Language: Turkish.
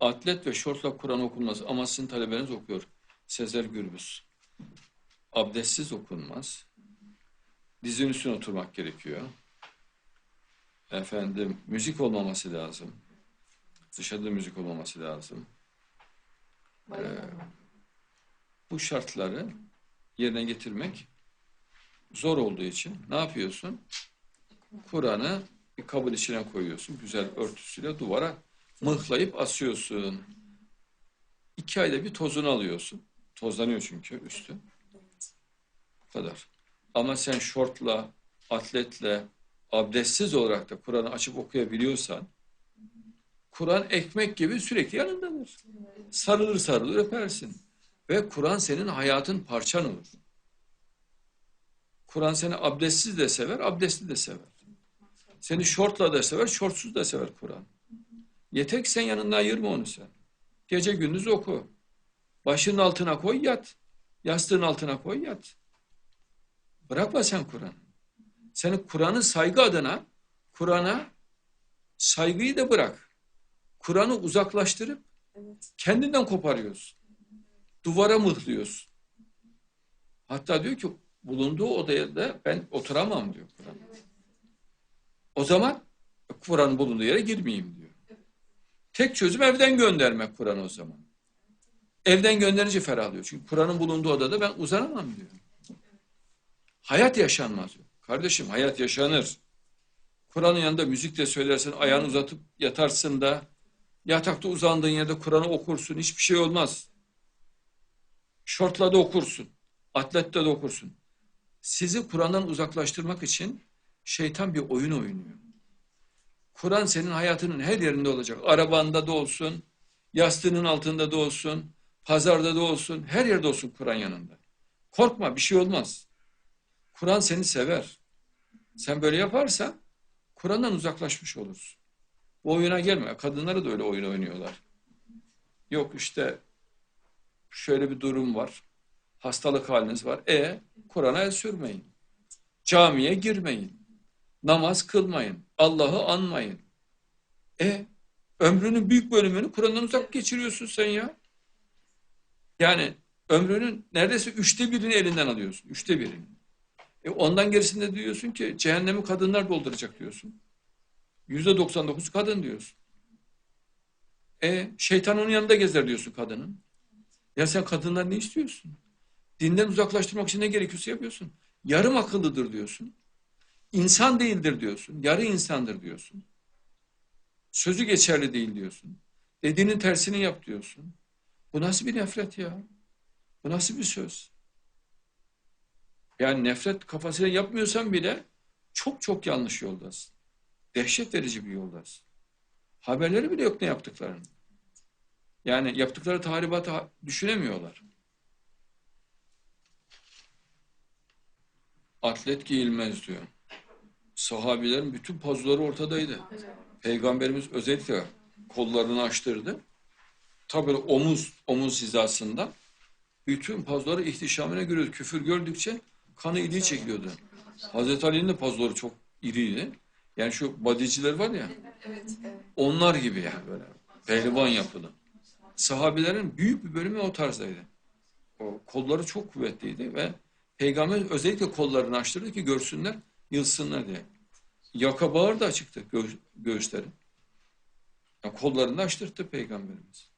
Atlet ve şortla Kur'an okunmaz ama sizin talebeniz okuyor. Sezer Gürbüz. Abdestsiz okunmaz. Dizin üstüne oturmak gerekiyor. Efendim müzik olmaması lazım. Dışarıda müzik olmaması lazım. Ee, bu şartları yerine getirmek zor olduğu için ne yapıyorsun? Kur'an'ı bir kabın içine koyuyorsun. Güzel örtüsüyle duvara mıhlayıp asıyorsun. İki ayda bir tozunu alıyorsun. Tozlanıyor çünkü üstü. Bu kadar. Ama sen şortla, atletle, abdestsiz olarak da Kur'an'ı açıp okuyabiliyorsan Kur'an ekmek gibi sürekli yanındadır. Sarılır sarılır öpersin. Ve Kur'an senin hayatın parçan olur. Kur'an seni abdestsiz de sever, abdestli de sever. Seni şortla da sever, şortsuz da sever Kur'an. Yeter ki sen yanından ayırma onu sen. Gece gündüz oku. Başının altına koy yat. Yastığın altına koy yat. Bırakma sen Kur'an. Seni Kur'an'ın saygı adına Kur'an'a saygıyı da bırak. Kur'an'ı uzaklaştırıp kendinden koparıyorsun. Duvara mıhlıyorsun. Hatta diyor ki bulunduğu odaya da ben oturamam diyor Kur'an. O zaman Kur'an bulunduğu yere girmeyeyim diyor. Tek çözüm evden göndermek Kur'an o zaman. Evden gönderince ferahlıyor. Çünkü Kur'an'ın bulunduğu odada ben uzanamam diyor. Hayat yaşanmaz diyor. Kardeşim hayat yaşanır. Kur'an'ın yanında müzik de söylersin, ayağını uzatıp yatarsın da yatakta uzandığın yerde Kur'an'ı okursun. Hiçbir şey olmaz. Şortla da okursun. Atlette de okursun. Sizi Kur'an'dan uzaklaştırmak için şeytan bir oyun oynuyor. Kur'an senin hayatının her yerinde olacak. Arabanda da olsun, yastığının altında da olsun, pazarda da olsun, her yerde olsun Kur'an yanında. Korkma bir şey olmaz. Kur'an seni sever. Sen böyle yaparsan Kur'an'dan uzaklaşmış olursun. Bu oyuna gelme. Kadınları da öyle oyun oynuyorlar. Yok işte şöyle bir durum var. Hastalık haliniz var. E Kur'an'a el sürmeyin. Camiye girmeyin. Namaz kılmayın. Allah'ı anmayın. E ömrünün büyük bölümünü Kur'an'dan uzak geçiriyorsun sen ya. Yani ömrünün neredeyse üçte birini elinden alıyorsun. Üçte birini. E ondan gerisinde diyorsun ki cehennemi kadınlar dolduracak diyorsun. Yüzde 99 kadın diyorsun. E şeytan onun yanında gezer diyorsun kadının. Ya sen kadınlar ne istiyorsun? Dinden uzaklaştırmak için ne gerekiyorsa yapıyorsun. Yarım akıllıdır diyorsun. İnsan değildir diyorsun. Yarı insandır diyorsun. Sözü geçerli değil diyorsun. Dediğinin tersini yap diyorsun. Bu nasıl bir nefret ya? Bu nasıl bir söz? Yani nefret kafasıyla yapmıyorsan bile çok çok yanlış yoldasın. Dehşet verici bir yoldasın. Haberleri bile yok ne yaptıklarını. Yani yaptıkları tahribatı düşünemiyorlar. Atlet giyilmez diyor. Sahabilerin bütün pazuları ortadaydı. Peygamberimiz özellikle kollarını açtırdı. Tabi omuz omuz hizasında bütün pazuları ihtişamına görüyordu. Küfür gördükçe kanı iliği çekiliyordu. Hazreti Ali'nin de pazuları çok iriydi. Yani şu badiciler var ya onlar gibi yani böyle pehlivan yapılı. Sahabilerin büyük bir bölümü o tarzdaydı. O kolları çok kuvvetliydi ve Peygamber özellikle kollarını açtırdı ki görsünler, yılsınlar diye. Yaka bağır da açıktı gö göğüsleri. Yani kollarını açtırdı Peygamberimiz.